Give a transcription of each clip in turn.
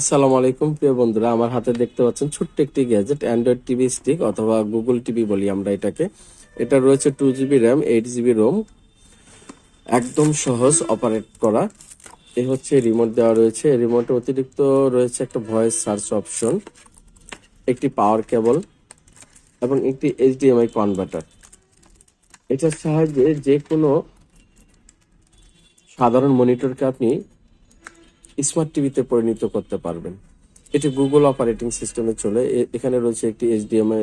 আসসালামু আলাইকুম, প্রিয় বন্ধুরা। আমার হাতে দেখতে পাচ্ছেন ছোট্ট একটি গ্যাজেট অ্যান্ড্রয়েড টিভি স্টিক অথবা গুগল টিভি বলি আমরা এটাকে। এটা রয়েছে two GB RAM eight GB ROM একদম সহজ অপারেট করা। এ হচ্ছে রিমোট দেওয়া রয়েছে। রিমোটে অতিরিক্ত রয়েছে একটা ভয়েস সার্চ অপশন একটি পাওয়ার কেবল এবং একটি এইচডিএমআই কনভার্টার এটার সাহায্যে যে কোনো সাধারণ মনিটরকে আপনি স্মার্ট টিভিতে পরিণত করতে পারবেন। এটি গুগল অপারেটিং সিস্টেমে চলে। এখানে রয়েছে একটি এইচডিএমআই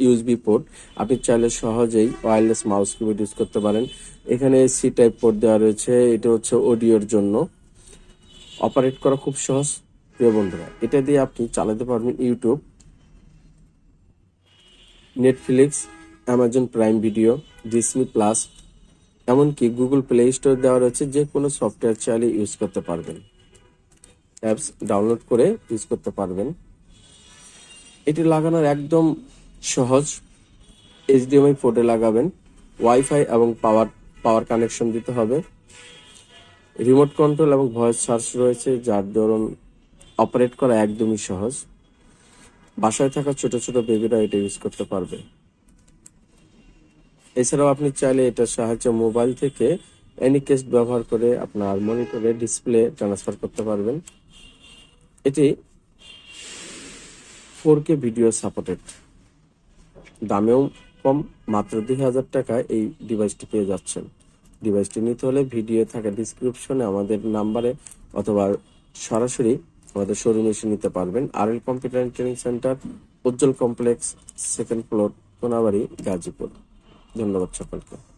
ইউএসবি পোর্ট আপনি চাইলে সহজেই ওয়্যারলেস মাউস কিবোর্ড ইউজ করতে পারেন। এখানে সি টাইপ পোর্ট দেওয়া রয়েছে। এটা হচ্ছে অডিওর জন্য। অপারেট করা খুব সহজ। প্রিয় বন্ধুরা, এটা দিয়ে আপনি চালাতে পারবেন YouTube Netflix Amazon Prime Video Disney plus এমনকি গুগল প্লে স্টোর দেওয়া রয়েছে যে কোনো সফটওয়্যার চাইলে ইউজ করতে পারবেন। অ্যাপস ডাউনলোড করে ইউজ করতে পারবেন। এটি লাগানোর একদম সহজ এইচডিএমআই পোর্টে লাগাবেন। ওয়াইফাই এবং পাওয়ার পাওয়ার কানেকশন দিতে হবে। রিমোট কন্ট্রোল এবং ভয়েস সার্চ রয়েছে, যার দরুন অপারেট করা একদমই সহজ। বাসায় থাকা ছোট ছোট বেবিরা এটা ইউজ করতে পারবে। এছাড়াও আপনি চাইলে এটার সাহায্যে মোবাইল থেকে অ্যানিকেস্ট ব্যবহার করে আপনার মনিটরে ডিসপ্লে ট্রান্সফার করতে পারবেন। এটি ফোর কে ভিডিও সাপোর্টেড দামেও কম, মাত্র দুই হাজার টাকায় এই ডিভাইসটি পেয়ে যাচ্ছেন। ডিভাইসটি নিতে হলে ভিডিও থাকা ডিসক্রিপশনে আমাদের নাম্বারে অথবা সরাসরি আমাদের শোরুমে এসে নিতে পারবেন। R L computer training centre Ujjwal complex second floor Konabari, Gazipur. ধন্যবাদ সকলকে।